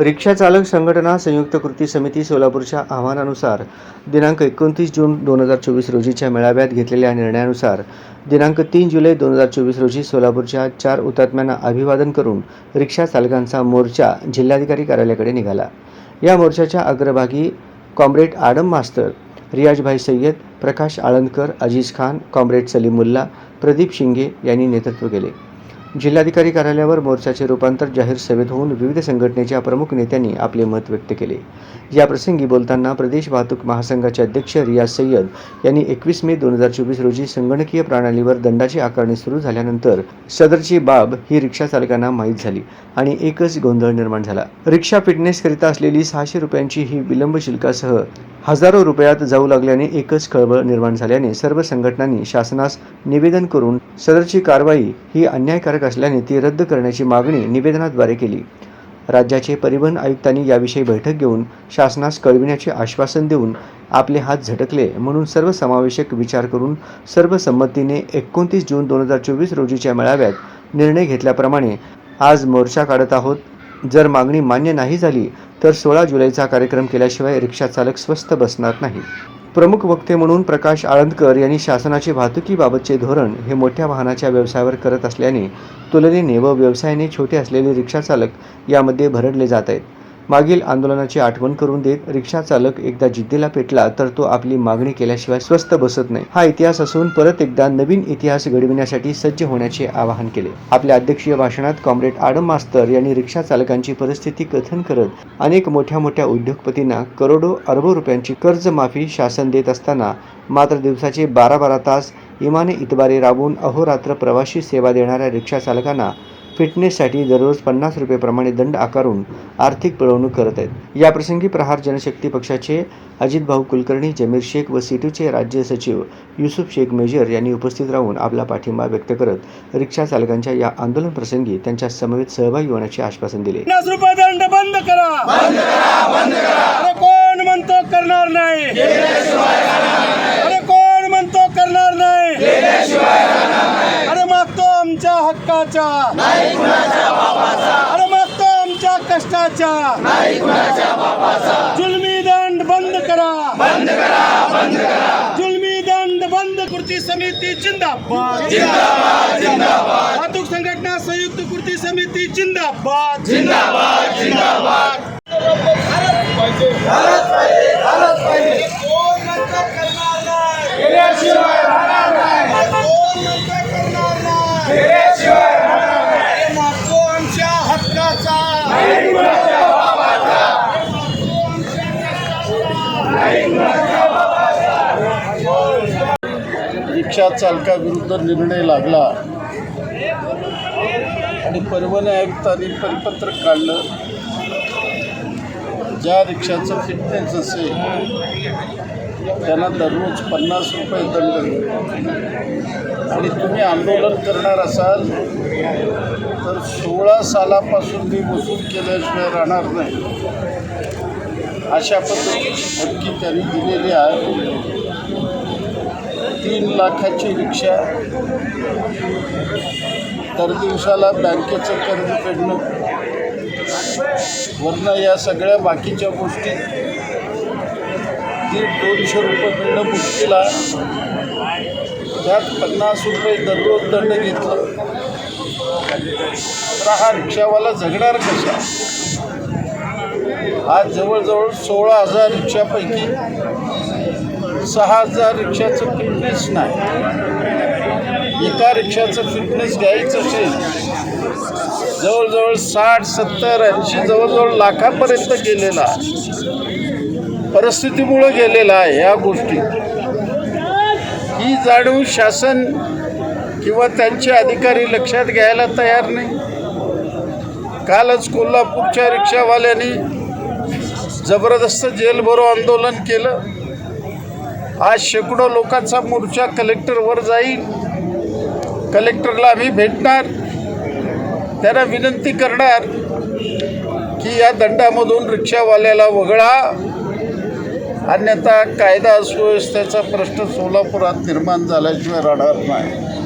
रिक्षा चालक संघटना संयुक्त कृती समिती सोलापूरच्या आव्हानानुसार दिनांक एकोणतीस जून दोन हजार चोवीस रोजीच्या मेळाव्यात घेतलेल्या निर्णयानुसार दिनांक तीन जुलै दोन हजार चोवीस रोजी सोलापूरच्या चार हुतात्म्यांना अभिवादन करून रिक्षा चालकांचा मोर्चा जिल्हाधिकारी कार्यालयाकडे निघाला. या मोर्चाच्या अग्रभागी कॉम्रेड आडम मास्तर रियाजभाई सय्यद प्रकाश आळंदकर अजीज खान कॉम्रेड सलीमुल्ला प्रदीप शिंगे यांनी नेतृत्व केले. जिल्हाधिकारी कार्यालयावर मोर्चाचे रूपांतर जाहीर सभेत होऊन विविध संघटनेच्या प्रमुख नेत्यांनी आपले मत व्यक्त केले. या प्रसंगी बोलताना प्रदेश वाहतूक महासंघाचे अध्यक्ष रियाज सय्यद यांनी एकवीस मे दोन हजार चोवीस रोजी संगणकीय प्रणालीवर दंडाची आकारणी सुरू झाल्यानंतर सदरची बाब ही रिक्षा चालकांना माहीत झाली आणि एकच गोंधळ निर्माण झाला. रिक्षा फिटनेसकरिता असलेली सहाशे रुपयांची ही विलंब शुल्कासह हजारो रुपयात जाऊ लागल्याने एकच खळबळ निर्माण झाल्याने सर्व संघटनांनी शासनास निवेदन करून सदरची कारवाई ही अन्यायकारक असल्याने ती रद्द करण्याची मागणी निवेदनाद्वारे केली. राज्याचे परिवहन आयुक्तांनी याविषयी बैठक घेऊन शासनास कळविण्याचे आश्वासन देऊन आपले हात झटकले म्हणून सर्वसमावेशक विचार करून सर्व संमतीने एकोणतीस जून दोन हजार चोवीस रोजीच्या मेळाव्यात निर्णय घेतल्याप्रमाणे आज मोर्चा काढत आहोत. जर मागणी मान्य नाही झाली तर सोळा जुलैचा कार्यक्रम केल्याशिवाय रिक्षा चालक स्वस्त बसणार नाही. प्रमुख वक्ते म्हणून प्रकाश आळंदकर यांनी शासनाचे वाहतुकीबाबतचे धोरण हे मोठ्या वाहनाच्या व्यवसायावर करत असल्याने तुलनेने व व्यवसायाने छोटे असलेले रिक्षा चालक यामध्ये भरडले जात आहेत. मागील आंदोलनाची आठवण करून देत रिक्षा चालक एकदा जिद्दीला पेटला तर तो आपली मागणी केल्याशिवाय स्वस्त बसत नाही. हा इतिहास असून परत एकदा नवीन इतिहास घडविण्यासाठी सज्ज होण्याचे आवाहन केले. आपल्या अध्यक्षीय भाषणात कॉम्रेड आडम मास्तर यांनी रिक्षा चालकांची परिस्थिती कथन करत अनेक मोठ्या मोठ्या उद्योगपतींना करोडो अरबो रुपयांची कर्जमाफी शासन देत असताना मात्र दिवसाचे बारा बारा तास इमाने इतबारे राबवून अहोरात्र प्रवाशी सेवा देणाऱ्या रिक्षा चालकांना फिटनेससाठी दररोज पन्नास रुपयेप्रमाणे दंड आकारून आर्थिक पिळवणूक करत आहेत. याप्रसंगी प्रहार जनशक्ती पक्षाचे अजितभाऊ कुलकर्णी जमीर शेख व सिटूचे राज्य सचिव युसुफ शेख मेजर यांनी उपस्थित राहून आपला पाठिंबा व्यक्त करत रिक्षा चालकांच्या या आंदोलन प्रसंगी त्यांच्या समवेत सहभागी होण्याचे आश्वासन दिले. पन्नास रुपये दंड बंद करा. कोण म्हणतो करणार नाही अरे कोण म्हणतो करणार नाही अरे मागतो आमच्या हक्काच्या अरे मागतो आमच्या कष्टाच्या. जुलमी दंड बंद करा. बंद करा जुलमी दंड बंद कृती समिती जिंदाबाद. जिंदाबाद. वाहतूक संघटना संयुक्त कृती समिती जिंदाबाद. जिंदाबाद जिंदाबाद. आमच्या रिक्षा चालकाविरुद्ध निर्णय लागला. आणि परिवहन आयुक्तांनी परिपत्रक काढलं. ज्या रिक्षाचं फिटनेस असेल त्यांना दररोज पन्नास रुपये दंड. आणि तुम्ही आंदोलन करणार असाल तर सोळा सालापासून मी वसूल केल्याशिवाय राहणार नाही. अशा पद्धतीची धमकी त्यांनी दिलेली आहे. तीन लाखाची रिक्षा दर दिवसाला बँकेचं कर्ज फेडणं. वरनं या सगळ्या बाकीच्या गोष्टी. दीड दोनशे रुपये मिळणं मुश्किल आहे. त्यात पन्नास रुपये दररोज दंड घेतलं. तर हा रिक्षावाला जगणार कसा? आज जवळजवळ सोळा हजार रिक्षापैकी सहा हजार रिक्षाचं फिटनेस नाही. एका रिक्षाचं फिटनेस घ्यायचं असेल जवळजवळ साठ सत्तर ऐंशी जवळजवळ लाखापर्यंत गेलेला परिस्थितीमुळं गेलेला आहे ह्या गोष्टी. ही जाणीव शासन किंवा त्यांचे अधिकारी लक्षात घ्यायला तयार नाही. कालच कोल्हापूरच्या रिक्षावाल्यांनी जबरदस्त जेलभरो आंदोलन केलं. आज शेकडो लोकांचा मोर्चा कलेक्टरवर जाईल. कलेक्टरला आम्ही भेटणार. त्यांना विनंती करणार की या दंडामधून रिक्षावाल्याला वगळा. अन्यथा कायदा सुव्यवस्थेचा प्रश्न सोलापुरात निर्माण झाल्याशिवाय राहणार नाही.